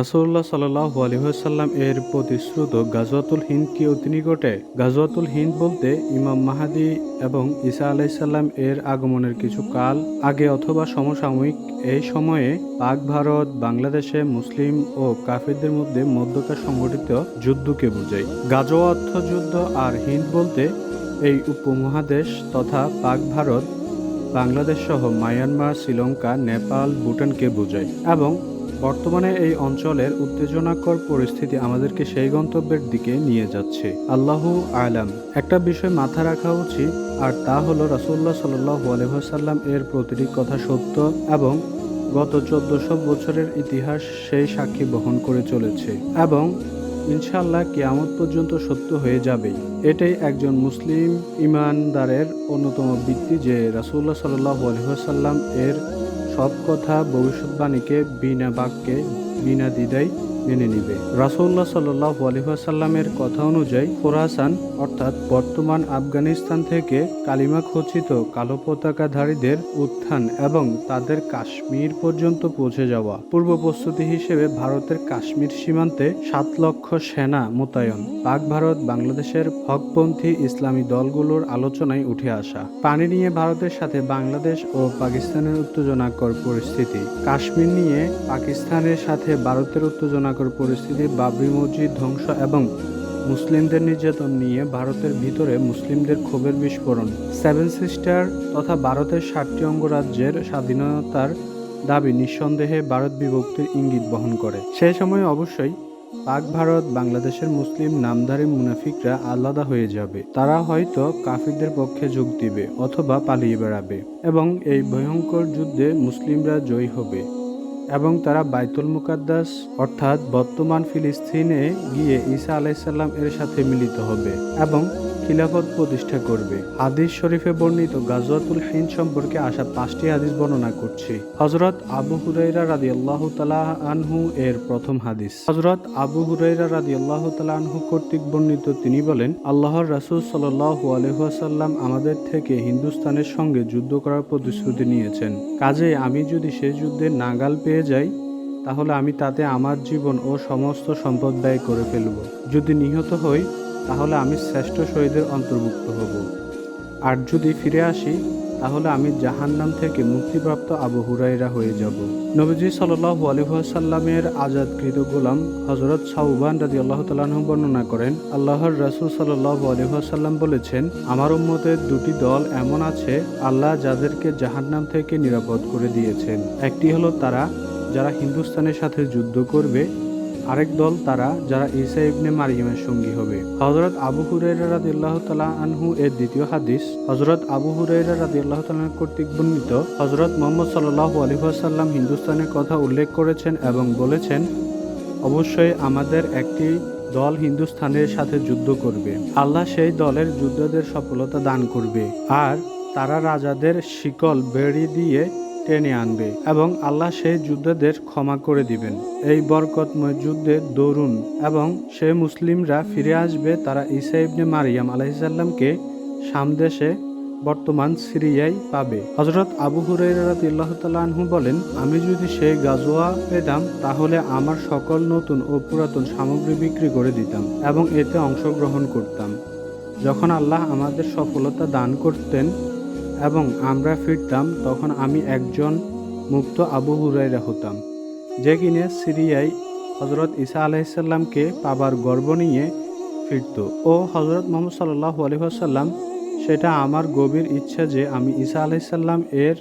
রাসূলুল্লাহ সাল্লাহ আলাইহি ওয়াসাল্লাম এর প্রতিশ্রুত গাজওয়াতুল হিন্দকে অতি নিকটে? গাজওয়াতুল হিন্দ বলতে ইমাম মাহাদি এবং ঈসা আলাইসাল্লাম এর আগমনের কিছু কাল আগে অথবা সমসাময়িক এই সময়ে পাক ভারত, বাংলাদেশে মুসলিম ও কাফিরদের মধ্যে মধ্যকার সংগঠিত যুদ্ধকে বোঝায়। গাজোয়া অর্থ যুদ্ধ আর হিন্দ বলতে এই উপমহাদেশ তথা পাক ভারত, বাংলাদেশ সহ মায়ানমার, শ্রীলঙ্কা, নেপাল, ভুটানকে বোঝায় এবং বর্তমানে এই অঞ্চলের উত্তেজনাকর পরিস্থিতি আমাদেরকে সেই গন্তব্যের দিকে নিয়ে যাচ্ছে। আল্লাহ আলাম। একটা বিষয় মাথা রাখা উচিত, আর তা হলো রাসুল্লাহ সাল্লাহ আলহাসাল্লাম এর প্রতিটি কথা সত্য এবং গত চোদ্দশো বছরের ইতিহাস সেই সাক্ষী বহন করে চলেছে এবং ইনশাল্লাহ কিয়ামত পর্যন্ত সত্য হয়ে যাবেই। এটাই একজন মুসলিম ইমানদারের অন্যতম ভিত্তি যে রাসুল্লাহ সাল্লাহ আলহাসাল্লাম এর সব কথা ভবিষ্যৎবাণীকে বিনা বাক্যে বিনা দ্বিধায় মেনে নিবে। রাসুল্লাহ সাল্লাহ আলহাসাল্লামের কথা অনুযায়ী খোরাসান, অর্থাৎ বর্তমান আফগানিস্তান থেকে কালিমা খচিত কালো পতাকাধারীদের উত্থান এবং তাদের কাশ্মীর পর্যন্ত পৌঁছে যাওয়া। পূর্ব প্রস্তুতি হিসেবে ভারতের কাশ্মীর সীমান্তে সাত লক্ষ সেনা মোতায়েন। পাক ভারত, বাংলাদেশের হকপন্থী ইসলামী দলগুলোর আলোচনায় উঠে আসা। পানি নিয়ে ভারতের সাথে বাংলাদেশ ও পাকিস্তানের উত্তেজনাকর পরিস্থিতি। কাশ্মীর নিয়ে পাকিস্তানের সাথে ভারতের উত্তেজনাকর পরিস্থিতি, বাবরি মসজিদ ধ্বংস এবং মুসলিমদের নির্যাতন নিয়ে ভারতের ভিতরে মুসলিমদের ক্ষোভের বিস্ফোরণ। সেভেন সিস্টার তথা ভারতের ষাটটি অঙ্গরাজ্যের স্বাধীনতার দাবি নিঃসন্দেহে ভারত বিভক্তির ইঙ্গিত বহন করে। সে সময় অবশ্যই পাক ভারত, বাংলাদেশের মুসলিম নামধারী মুনাফিকরা আলাদা হয়ে যাবে। তারা হয়তো কাফিরদের পক্ষে যোগ দিবে অথবা পালিয়ে বেড়াবে এবং এই ভয়ঙ্কর যুদ্ধে মুসলিমরা জয়ী হবে। এবং তারা বাইতুল মুকাদ্দাস, অর্থাৎ বর্তমান ফিলিস্তিনে গিয়ে ঈসা আলাইসাল্লাম এর সাথে মিলিত হবে এবং খিলাফত প্রতিষ্ঠা করবে। হাদিস শরীফে বর্ণিত গাজওয়াতুল হিন্দ সম্পর্কে আসা পাঁচটি হাদিস বর্ণনা করছি। হজরত আবু হুরাইরা রাদি আল্লাহ আনহু এর প্রথম হাদিস। হজরত আবু হুরাইরা রাদি আল্লাহ আনহু কর্তৃক বর্ণিত তিনি বলেন, আল্লাহর রাসুল সাল্লাহু আলহাসাল্লাম আমাদের থেকে হিন্দুস্তানের সঙ্গে যুদ্ধ করার প্রতিশ্রুতি নিয়েছেন। কাজে আমি যদি সে যুদ্ধে নাগাল পেয়ে যাই, তাহলে আমি তাতে আমার জীবন ও সমস্ত সম্পদ ব্যয় করে ফেলব। যদি নিহত হই তাহলে আমি শ্রেষ্ঠ শহীদের অন্তর্ভুক্ত হব। আর যদি ফিরে আসি, তাহলে আমি জাহান্নাম থেকে মুক্তিপ্রাপ্ত আবু হুরাইরা হয়ে যাব। নবীজি সাল্লাহ আলহাসাল্লামের আজাদকৃত গোলাম হজরত সাউবান রাজি আল্লাহ তালাহ বর্ণনা করেন, আল্লাহর রাসুল সাল্লাহ আলহাসাল্লাম বলেছেন, আমার উম্মতের দুটি দল এমন আছে, আল্লাহ যাদেরকে জাহান্নাম থেকে নিরাপদ করে দিয়েছেন। একটি হলো তারা, যারা হিন্দুস্তানের সাথে যুদ্ধ করবে আরেক দল তারা, যারা ঈসা ইবনে মারিয়ামের সঙ্গী হবে। হজরত আবু হুরাইরা রাদিয়াল্লাহু তাআলা আনহু এর দ্বিতীয় হাদিস হজরত আবু হুরাইরা রাদিয়াল্লাহু তাআলা কর্তৃক বর্ণিত হজরত মোহাম্মদ সাল্লাল্লাহু আলাইহি ওয়াসাল্লাম হিন্দুস্তানের কথা উল্লেখ করেছেন এবং বলেছেন, অবশ্যই আমাদের একটি দল হিন্দুস্তানের সাথে যুদ্ধ করবে। আল্লাহ সেই দলের যুদ্ধদের সফলতা দান করবে। আর তারা রাজাদের শিকল বেড়ি দিয়ে টেনে আনবে এবং আল্লাহ সেই যোদ্ধাদের ক্ষমা করে দিবেন। এই বরকতময় যুদ্ধে দরুন এবং সে মুসলিমরা ফিরে আসবে, তারা ঈসা ইবনে মারিয়াম আলাইসাল্লামকে সামদেশে, বর্তমান সিরিয়ায় পাবে। হজরত আবু হুরাইরাহু বলেন, আমি যদি সেই গাজোয়া পেতাম, তাহলে আমার সকল নতুন ও পুরাতন সামগ্রী বিক্রি করে দিতাম এবং এতে অংশগ্রহণ করতাম। যখন আল্লাহ আমাদের সফলতা দান করতেন এবং আমরা ফিরতাম তখন আমি একজন মুক্ত আবু হুরাইরা হতাম, যে কিনে সিরিয়ায় হজরত ঈসা আলাইসাল্লামকে পাবার গর্ব নিয়ে ফিরত। ও হজরত মোহাম্মদ সাল্লাহ আলহাসাল্লাম সেটা আমার গভীর ইচ্ছা যে আমি ঈসা আলাইসাল্লাম এর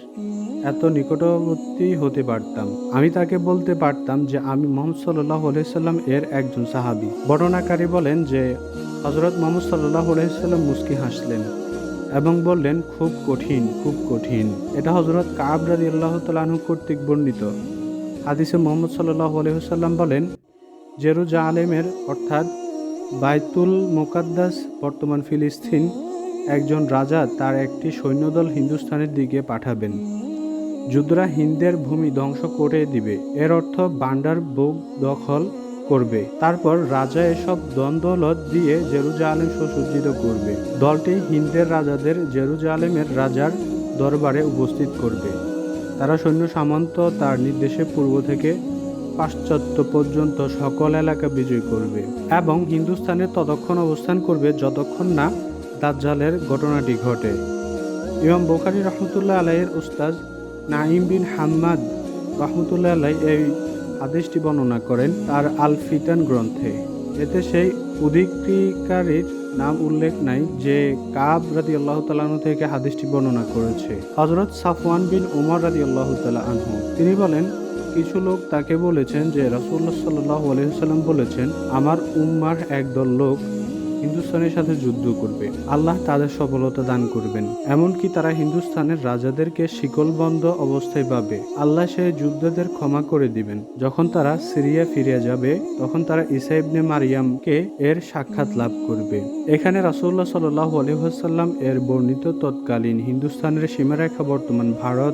এত নিকটবর্তী হতে পারতাম। আমি তাকে বলতে পারতাম যে আমি মোহাম্মদ সাল্লাহ আলাইসাল্লাম এর একজন সাহাবি। বর্ণনাকারী বলেন যে হজরত মোহাম্মদ সাল্লাহ আলাইসাল্লাম মুস্কি হাসলেন। এবং বললেন, খুব কঠিন খুব কঠিন। এটা হজরত কাব রাজি আল্লাহ তালু কর্তৃক বর্ণিত। হাদিসে মোহাম্মদ সাল্লাহ আলহিহাল্লাম বলেন জেরুজা আলেমের অর্থাৎ বাইতুল মোকাদ্দাস, বর্তমান ফিলিস্তিন, একজন রাজা তার একটি সৈন্যদল হিন্দুস্থানের দিকে পাঠাবেন। যুদ্ধরা হিন্দের ভূমি ধ্বংস করে দিবে। এর অর্থ বান্ডার বোগ দখল করবে। তারপর রাজা এসব দ্বন্দ্বলত দিয়ে জেরুজালেম সুসজ্জিত করবে। দলটি হিন্দের রাজাদের জেরুজালেমের রাজার দরবারে উপস্থিত করবে। তারা সৈন্য সামন্ত তার নির্দেশে পূর্ব থেকে পাশ্চাত্য পর্যন্ত সকল এলাকা বিজয় করবে এবং হিন্দুস্তানে ততক্ষণ অবস্থান করবে যতক্ষণ না দাজ্জালের ঘটনাটি ঘটে। ইমাম বোখারি রহমতুল্লাহ আলাইয়ের উস্তাজ নাইম বিন হাম্মাদ রহমতুল্লাহ আলাই এই হাদিসটি বর্ণনা করেন তার আল ফিতান গ্রন্থে। এতে সেই উদিক্রিকারীর নাম উল্লেখ নাই যে কাব রাদি আল্লাহ তালাহ থেকে হাদিসটি বর্ণনা করেছে। হজরত সাফওয়ান বিন উমর রাদি আল্লাহ তালা আনহু, তিনি বলেন, কিছু লোক তাকে বলেছেন যে রাসুল্লাহ সাল্লাহ আলহিহাল্লাম বলেছেন, আমার উম্মার একদল লোক হিন্দুস্তানের সাথে যুদ্ধ করবে। আল্লাহ তাদের সফলতা দান করবেন। এমনকি তারা হিন্দুস্তানের রাজাদেরকে শিকলবন্ধ অবস্থায় পাবে। আল্লাহ সেই যুদ্ধদের ক্ষমা করে দিবেন। যখন তারা সিরিয়া ফিরে যাবে, তখন তারা ইসাইবনে মারিয়ামকে এর সাক্ষাৎ লাভ করবে। এখানে রাসুল্লাহ সাল্লাহ আলহাসাল্লাম এর বর্ণিত তৎকালীন হিন্দুস্তানের সীমারেখা বর্তমান ভারত,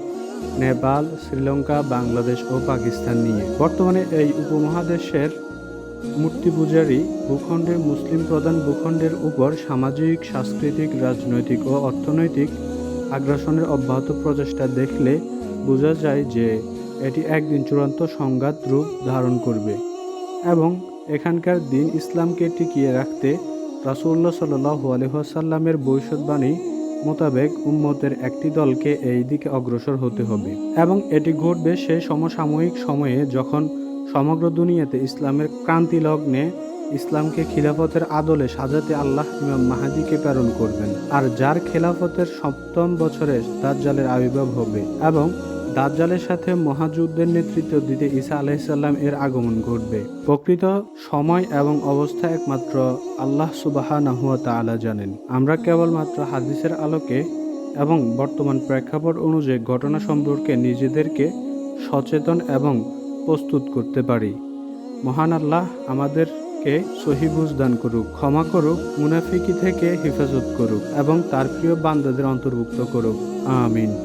নেপাল, শ্রীলঙ্কা, বাংলাদেশ ও পাকিস্তান নিয়ে। বর্তমানে এই উপমহাদেশের মূর্তি পূজারী ভূখণ্ডের মুসলিম প্রধান ভূখণ্ডের উপর সামাজিক, সাংস্কৃতিক, রাজনৈতিক ও অর্থনৈতিক আগ্রাসনের অব্যাহত প্রচেষ্টা দেখলে বোঝা যায় যে এটি একদিন চূড়ান্ত সংঘাত রূপ ধারণ করবে এবং এখানকার দিন ইসলামকে টিকিয়ে রাখতে রাসুল্লাহ সাল্লাহ আলহাসাল্লামের ভবিষ্যৎবাণী মোতাবেক উম্মতের একটি দলকে এই দিকে অগ্রসর হতে হবে এবং এটি ঘটবে সেই সমসাময়িক সময়ে যখন সমগ্র দুনিয়াতে ইসলামের ক্রান্তি লগ্নে ইসলামকে খিলাফতের আদলে সাজাতে আল্লাহ ইমাম মাহাদিকে প্রেরণ করবেন। আর যার খেলাফতের সপ্তম বছরে দাজ্জালের আবির্ভাব হবে এবং দাজ্জালের সাথে মহাযুদ্ধের নেতৃত্ব দিতে ঈসা আলাইসাল্লাম এর আগমন ঘটবে। প্রকৃত সময় এবং অবস্থা একমাত্র আল্লাহ সুবাহ তাআলা জানেন। আমরা কেবলমাত্র হাদিসের আলোকে এবং বর্তমান প্রেক্ষাপট অনুযায়ী ঘটনা সম্পর্কে নিজেদেরকে সচেতন এবং প্রস্তুত করতে পারি। মহান আল্লাহ আমাদেরকে সহিবুজ দান করুক, ক্ষমা করুক, মুনাফিকি থেকে হেফাজত করুক এবং তার প্রিয় বান্দাদের অন্তর্ভুক্ত করুক। আমিন।